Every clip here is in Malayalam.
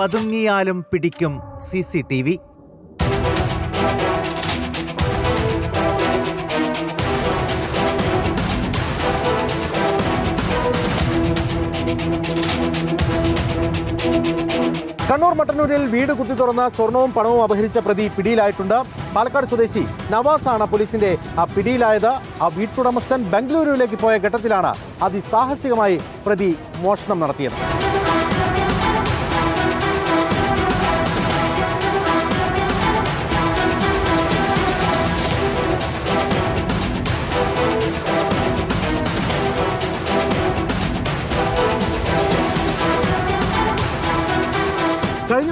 പതുങ്ങിയാലും പിടിക്കും C C T V. Kannur മട്ടന്നൂരിൽ വീട് കുത്തി തുറന്ന സ്വർണവും പണവും അപഹരിച്ച പ്രതി പിടിയിലായിട്ടുണ്ട്. പാലക്കാട് സ്വദേശി നവാസാണ് പോലീസിന്റെ ആ പിടിയിലായത്. ആ വീട്ടുടമസ്ഥൻ ബംഗളൂരുവിലേക്ക് പോയ ഘട്ടത്തിലാണ് അതിസാഹസികമായി പ്രതി മോഷണം നടത്തിയത്.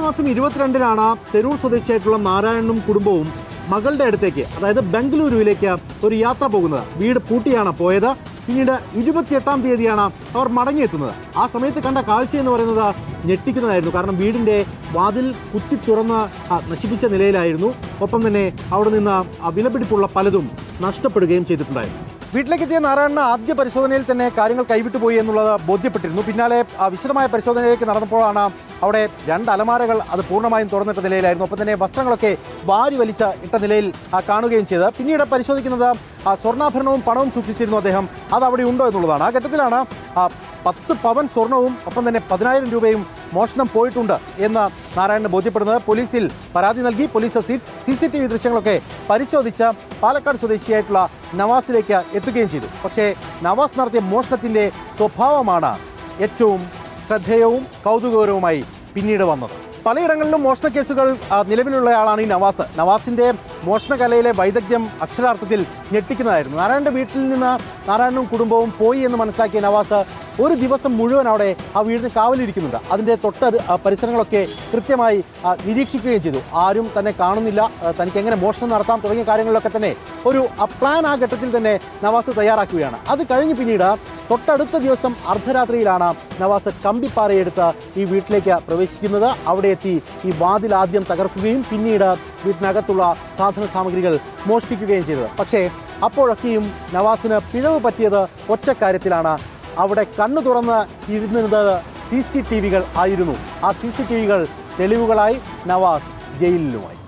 മാസം ഇരുപത്തിരണ്ടിനാണ് തെരൂർ സ്വദേശിയായിട്ടുള്ള നാരായണനും കുടുംബവും മകളുടെ അടുത്തേക്ക് അതായത് ബംഗളൂരുവിലേക്ക് ഒരു യാത്ര പോകുന്നത്. വീട് പൂട്ടിയാണ് പോയത്. പിന്നീട് ഇരുപത്തിയെട്ടാം തീയതിയാണ് അവർ മടങ്ങിയെത്തുന്നത്. ആ സമയത്ത് കണ്ട കാഴ്ച എന്ന് പറയുന്നത് ഞെട്ടിക്കുന്നതായിരുന്നു. കാരണം വീടിന്റെ വാതിൽ കുത്തി തുറന്ന് നശിപ്പിച്ച നിലയിലായിരുന്നു. ഒപ്പം തന്നെ അവിടെ നിന്ന് വിലപിടിപ്പുള്ള പലതും നഷ്ടപ്പെടുകയും ചെയ്തിട്ടുണ്ടായിരുന്നു. വീട്ടിലേക്ക് എത്തിയ നാരായണ ആദ്യ പരിശോധനയിൽ തന്നെ കാര്യങ്ങൾ കൈവിട്ടു പോയി എന്നുള്ളത് ബോധ്യപ്പെട്ടിരുന്നു. പിന്നാലെ വിശദമായ പരിശോധനയിലേക്ക് നടന്നപ്പോഴാണ് അവിടെ രണ്ട് അലമാരകൾ അത് പൂർണമായും തുറന്നിട്ട നിലയിലായിരുന്നു. ഒപ്പം തന്നെ വസ്ത്രങ്ങളൊക്കെ വാരി വലിച്ച ഇട്ട നിലയിൽ കാണുകയും ചെയ്ത്. പിന്നീട് പരിശോധിക്കുന്നത് ആ, സ്വർണാഭരണവും പണവും സൂക്ഷിച്ചിരുന്നു അദ്ദേഹം. അത് അവിടെ ഉണ്ടോ എന്നുള്ളതാണ്. ആ ഘട്ടത്തിലാണ് പത്ത് പവൻ സ്വർണവും ഒപ്പം തന്നെ പതിനായിരം രൂപയും മോഷണം പോയിട്ടുണ്ട് എന്ന് നാരായണന് ബോധ്യപ്പെടുന്നത്. പോലീസിൽ പരാതി നൽകി. Police C C T V ദൃശ്യങ്ങളൊക്കെ പരിശോധിച്ച് പാലക്കാട് സ്വദേശിയായിട്ടുള്ള നവാസിലേക്ക് എത്തുകയും ചെയ്തു. പക്ഷേ നവാസ് നടത്തിയ മോഷണത്തിന്റെ സ്വഭാവമാണ് ഏറ്റവും ശ്രദ്ധേയവും കൗതുകകരവുമായി പിന്നീട് വന്നത്. പലയിടങ്ങളിലും മോഷണ കേസുകൾ നിലവിലുള്ളയാളാണ് ഈ നവാസ്. നവാസിന്റെ മോഷണകലയിലെ വൈദഗ്ധ്യം അക്ഷരാർത്ഥത്തിൽ ഞെട്ടിക്കുന്നതായിരുന്നു. നാരായണന്റെ വീട്ടിൽ നിന്ന് നാരായണനും കുടുംബവും പോയി എന്ന് മനസ്സിലാക്കിയ നവാസ് ഒരു ദിവസം മുഴുവൻ അവിടെ ആ വീടിന് കാവലിരിക്കുന്നുണ്ട്. അതിന്റെ തൊട്ട് പരിസരങ്ങളൊക്കെ കൃത്യമായി നിരീക്ഷിക്കുകയും ചെയ്തു. ആരും തന്നെ കാണുന്നില്ല. തനിക്ക് എങ്ങനെ മോഷണം നടത്താം തുടങ്ങിയ കാര്യങ്ങളിലൊക്കെ തന്നെ ഒരു പ്ലാൻ ആ ഘട്ടത്തിൽ തന്നെ നവാസ് തയ്യാറാക്കുകയാണ്. അത് കഴിഞ്ഞ് പിന്നീട് തൊട്ടടുത്ത ദിവസം അർദ്ധരാത്രിയിലാണ് നവാസ് കമ്പിപ്പാറയെടുത്ത് ഈ വീട്ടിലേക്ക് പ്രവേശിക്കുന്നത്. അവിടെ എത്തി ഈ വാതിൽ ആദ്യം തകർക്കുകയും പിന്നീട് വീട്ടിനകത്തുള്ള സാധന സാമഗ്രികൾ മോഷ്ടിക്കുകയും ചെയ്തത്. പക്ഷേ അപ്പോഴൊക്കെയും നവാസിന് പിഴവ് പറ്റിയത് ഒറ്റ കാര്യത്തിലാണ്. അവിടെ കണ്ണു തുറന്ന് ഇരുന്നത് സി സി ടി വികൾ ആയിരുന്നു. ആ സി സി ടി വികൾ തെളിവുകളായി നവാസ് ജയിലിലുമായി.